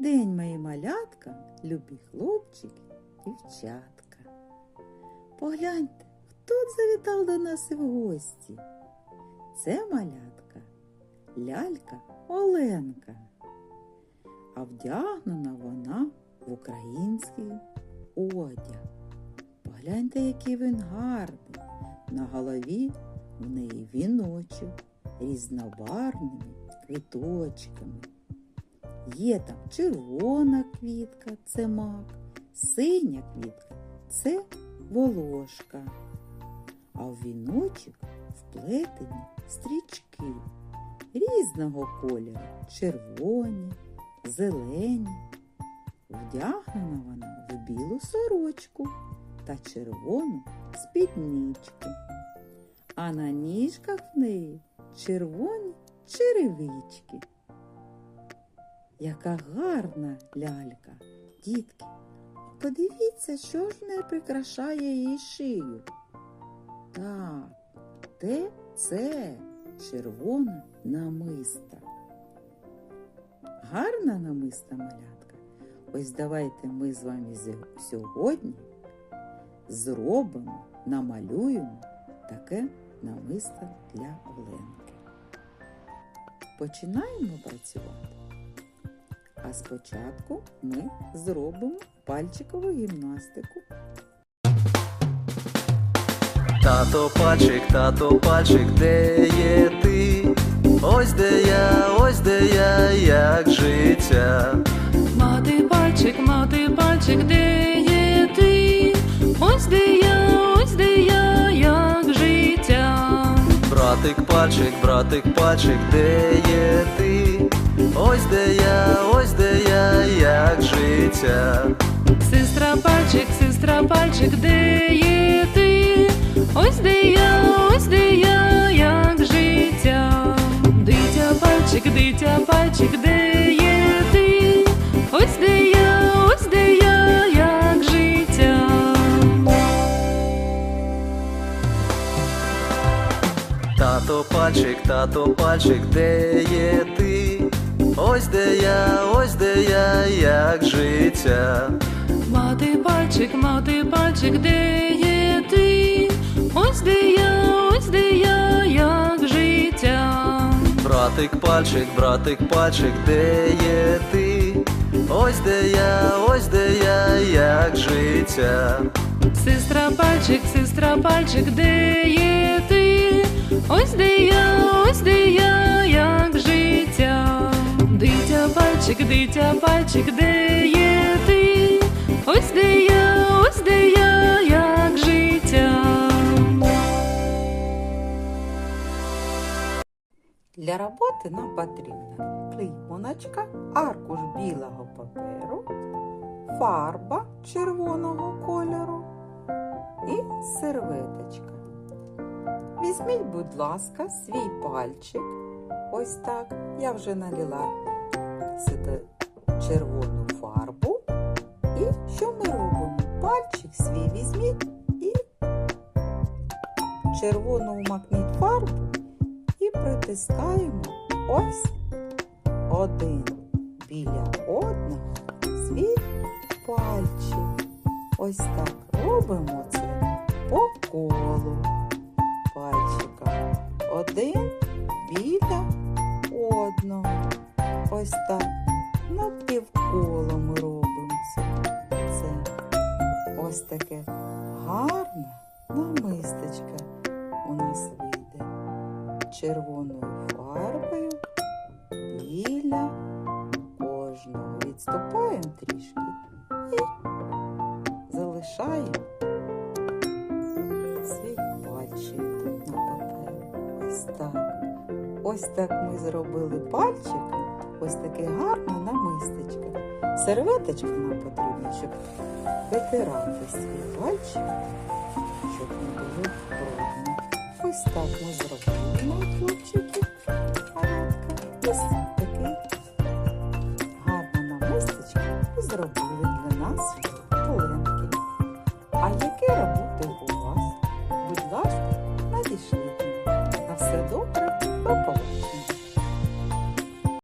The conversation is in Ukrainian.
день, мої малятка, любі хлопчики, дівчатка. Погляньте, хто завітав до нас в гості. Це малятка, лялька Оленка. А вдягнена вона в український одяг. Погляньте, який він гарний. На голові в неї віночок різнобарвними квіточками. Є там червона квітка це мак, синя квітка це волошка, а в віночок вплетені стрічки різного кольору червоні, зелені. Вдягнена вона в білу сорочку та червону спідничку, а на ніжках в неї червоні черевички. Яка гарна лялька, дітки. Подивіться, що ж не прикрашає її шию. Так, те це червона намиста. Гарна намиста малятка. Ось давайте ми з вами сьогодні зробимо, намалюємо таке намисто для Оленки. Починаємо працювати. А спочатку ми зробимо пальчикову гімнастику. Тато пальчик, тато пальчик, де є ти? Ось де я, ось де я, як життя. Мати пальчик, мати пальчик, де є ти? Ось де я, ось де я, як життя. Братик пальчик, братик пальчик, де є ти? Ось де я, ось де я, як життя. Сестра пальчик, сестра пальчик, де є ти? Ось де я, ось де я, як життя. Дитя пальчик, дитя пальчик, де є ти? Ось де я, ось де я, як життя. Тато пальчик, тато пальчик, де є ти? Ось де я, ось де я, як життя. Мати пальчик, мати пальчик, де є ти? Ось де я, ось де я, як життя. Братик пальчик, братик пальчик, де є ти? Ось де я, ось де я, як життя. Сестра пальчик, сестра пальчик, де є ти? Ось де я, ось де я, дитя пальчик, де є ти? Ось де я, ось де я, як життя. Для роботи нам потрібна клейоночка, аркуш білого паперу, фарба червоного кольору і серветочка. Візьміть, будь ласка, свій пальчик. Ось так. Я вже налила сюди червону фарбу. І що ми робимо? Пальчик свій візьміть і червону вмакніть фарбу і притискаємо ось один біля одного свій пальчик. Ось так робимо це по колу пальчика. Один біля одного. Ось так. На півколо ми робимо це. Ось таке гарне намистечко у нас вийде червоною фарбою біля кожного. Відступаємо трішки і залишаємо свій пальчик на. Ось так. Ось так ми зробили пальчик. Ось таке гарне намистечко. Серветочку нам потрібно, щоб витирати свій пальчик, щоб не було брудно. Ось так ми зробили,